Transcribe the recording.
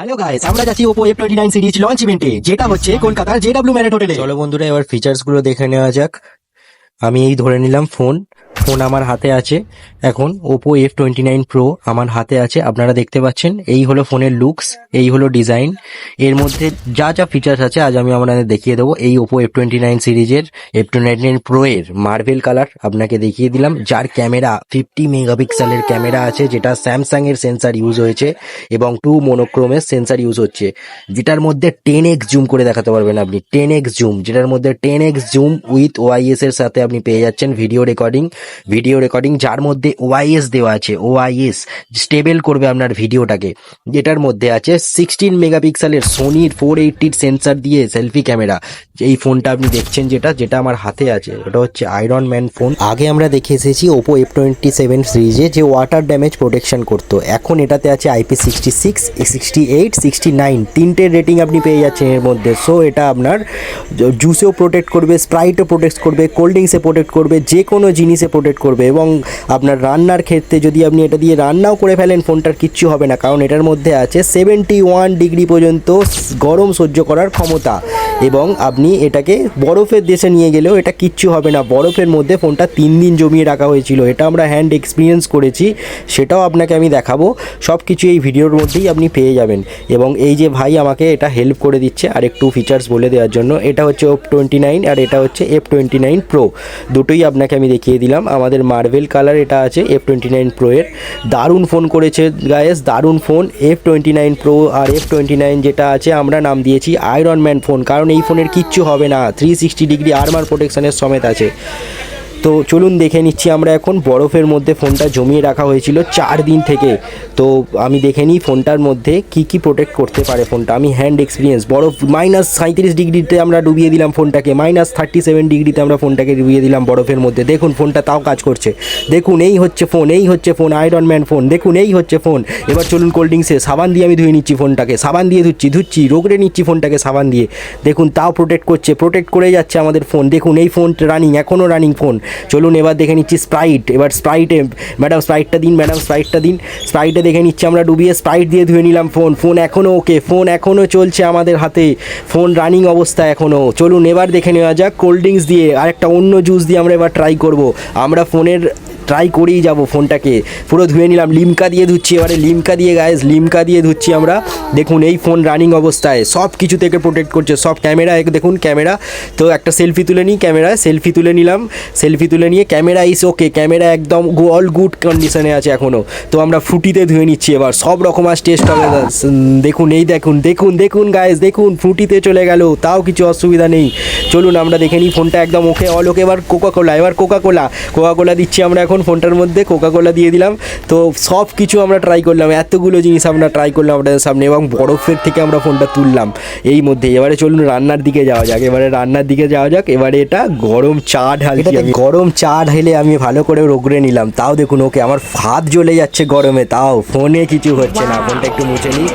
Hello guys আমরা যাচ্ছি Oppo F twenty nine series launch ইভেন্টে যেটা হচ্ছে কলকাতার জে ডাব্লিউ ম্যারেট হোটেলে চলো বন্ধুরা, এবার ফিচার্সগুলো দেখে নেওয়া যাক। আমি এই ধরে নিলাম ফোন ফোন আমার হাতে আছে। এখন Oppo F twenty nine pro আমার হাতে আছে। আপনারা দেখতে পাচ্ছেন, এই হলো ফোনের লুকস এই হলো ডিজাইন এর মধ্যে যা যা ফিচার্স আছে, আজ আমি আপনাদের দেখিয়ে দেবো। এই ওপো এফ টোয়েন্টি নাইন সিরিজের এফ টোয়েন্টি নাইন প্রো এর মার্বেল কালার আপনাকে দেখিয়ে দিলাম, যার ক্যামেরা ফিফটি মেগাপিক্সেলের ক্যামেরা আছে, যেটা স্যামসাং এর সেন্সার ইউজ হয়েছে এবং টু মোনোক্রোমের সেন্সার ইউজ হচ্ছে। যেটার মধ্যে টেন এক্স জুম করে দেখাতে পারবেন আপনি। টেন এক্স জুম যেটার মধ্যে ten X zoom with OIS এর সাথে আপনি পেয়ে যাচ্ছেন ভিডিও রেকর্ডিং ভিডিও রেকর্ডিং যার মধ্যে ওআইএস দেওয়া আছে ওআইএস স্টেবল করবে আপনার ভিডিওটাকে। যেটার মধ্যে আছে সিক্সটিন মেগাপিক্সেলের সোনির ফোর এইটির সেন্সার দিয়ে সেলফি ক্যামেরা এই ফোনটা আপনি দেখছেন যেটা যেটা আমার হাতে আছে, ওটা হচ্ছে আয়রন ম্যান ফোন আগে আমরা দেখে এসেছি ওপো এফ টোয়েন্টি সেভেন সিরিজে যে ওয়াটার ড্যামেজ প্রোটেকশন করতো। এখন এটাতে আছে IP sixty six sixty eight sixty nine তিনটে রেটিং আপনি পেয়ে যাচ্ছেন এর মধ্যে। সো এটা আপনার জুসেও প্রোটেক্ট করবে স্প্রাইটও প্রোটেক্ট করবে কোল্ড ড্রিঙ্কসে প্রোটেক্ট করবে যে কোনো জিনিসে প্রোটেক্ট করবে এবং আপনার রান্নার ক্ষেত্রে যদি আপনি এটা দিয়ে রান্নাও করে ফেলেন, ফোনটার কিচ্ছু হবে না। কারণ এটার মধ্যে আছে সেভেন্টি ওয়ান ডিগ্রি পর্যন্ত গরম সহ্য করার ক্ষমতা। এবং আপনি এটাকে বরফের দেশে নিয়ে গেলেও এটা কিচ্ছু হবে না। বরফের মধ্যে ফোনটা তিন দিন জমিয়ে রাখা হয়েছিল। এটা আমরা হ্যান্ড এক্সপিরিয়েন্স করেছি, সেটাও আপনাকে আমি দেখাবো। সব কিছু এই ভিডিওর মধ্যেই আপনি পেয়ে যাবেন। এবং এই যে ভাই আমাকে এটা হেল্প করে দিচ্ছে আর একটু ফিচার্স বলে দেওয়ার জন্য, এটা হচ্ছে এফ টোয়েন্টি নাইন আর এটা হচ্ছে এফ টোয়েন্টি নাইন প্রো দুটোই আপনাকে আমি দেখিয়ে দিলাম। আমাদের মার্বেল কালার এটা আছে এফ টোয়েন্টি নাইন প্রো এর। দারুণ ফোন করেছে গায়েস দারুণ phone F twenty nine pro আর এফ টোয়েন্টি নাইন যেটা আছে, আমরা নাম দিয়েছি আয়রন ম্যান ফোন কারণ এই ফোনের কিচ্ছু হবে না। থ্রি সিক্সটি ডিগ্রি আর্মার প্রোটেকশনের সমেত আছে। তো চলুন দেখে নিচ্ছি, আমরা এখন বরফের মধ্যে ফোনটা জমিয়ে রাখা হয়েছিল চার দিন থেকে। তো আমি দেখে নিই ফোনটার মধ্যে কি কি প্রোটেক্ট করতে পারে ফোনটা। আমি হ্যান্ড এক্সপিরিয়েন্স বরফ মাইনাস সাঁত্রিশ ডিগ্রিতে আমরা ডুবিয়ে দিলাম ফোনটাকে মাইনাস থার্টি সেভেন ডিগ্রিতে আমরা ফোনটাকে ডুবিয়ে দিলাম বরফের মধ্যে। দেখুন, ফোনটা তাও কাজ করছে। দেখুন, এই হচ্ছে ফোন এই হচ্ছে ফোন আয়রন ম্যান ফোন দেখুন, এই হচ্ছে ফোন এবার চলুন কোল্ড ড্রিঙ্কসে সাবান দিয়ে আমি ধুয়ে নিচ্ছি ফোনটাকে। সাবান দিয়ে ধুচ্ছি ধুচ্ছি, রোগড়ে নিচ্ছি ফোনটাকে সাবান দিয়ে। দেখুন, তাও প্রোটেক্ট করছে প্রোটেক্ট করে যাচ্ছে আমাদের ফোন দেখুন, এই ফোন রানিং এখনও রানিং ফোন চলুন এবার দেখে নিচ্ছি স্প্রাইট এবার স্প্রাইটে ম্যাডাম স্প্রাইটটা দিন ম্যাডাম স্প্রাইটটা দিন। স্প্রাইটে দেখে নিচ্ছি আমরা ডুবিয়ে স্প্রাইট দিয়ে ধুয়ে নিলাম ফোন ফোন এখনও ওকে ফোন এখনও চলছে আমাদের হাতে। ফোন রানিং অবস্থা এখনও চলুন এবার দেখে নেওয়া যাক কোল্ড ড্রিঙ্কস দিয়ে আরেকটা অন্য জুস দিয়ে আমরা এবার ট্রাই করব। আমরা ফোনের ট্রাই করেই যাব ফোনটাকে। পুরো ধুয়ে নিলাম, লিমকা দিয়ে ধুচ্ছি এবারে, লিমকা দিয়ে গায়েস লিমকা দিয়ে ধুচ্ছি আমরা। দেখুন এই ফোন রানিং অবস্থায়, সব কিছু থেকে প্রোটেক্ট করছে, সব ক্যামেরা দেখুন ক্যামেরা তো একটা সেলফি তুলে নিই ক্যামেরায় সেলফি তুলে নিলাম সেলফি তুলে নিয়ে ক্যামেরা ইস ওকে ক্যামেরা একদম অল গুড কন্ডিশনে আছে এখনও তো আমরা ফ্রুটিতে ধুয়ে নিচ্ছি এবার, সব রকম আজ টেস্ট হবে দেখুন, এই দেখুন দেখুন দেখুন গায়েস দেখুন ফ্রুটিতে চলে গেল, তাও কিছু অসুবিধা নেই। চলুন আমরা দেখে নিই ফোনটা একদম ওকে অল ওকে এবার কোকা কোলা এবার কোকা কোলা কোকা কোলা দিচ্ছি আমরা এখন। ফোনটার মধ্যে কোকা কোলা দিয়ে দিলাম। তো সব কিছু আমরা ট্রাই করলাম এতগুলো জিনিস আমরা ট্রাই করলাম আপনাদের সামনে এবং বরফের থেকে আমরা ফোনটা তুললাম এই মধ্যে এবারে চলুন রান্নার দিকে যাওয়া যাক এবারে রান্নার দিকে যাওয়া যাক এবারে এটা গরম চা ঢালছি গরম চা ঢেলে আমি ভালো করে রোগড়ে নিলাম। তাও দেখুন ওকে আমার হাত জ্বলে যাচ্ছে গরমে তাও ফোনে কিছু হচ্ছে না। ফোনটা একটু মুছে নিই।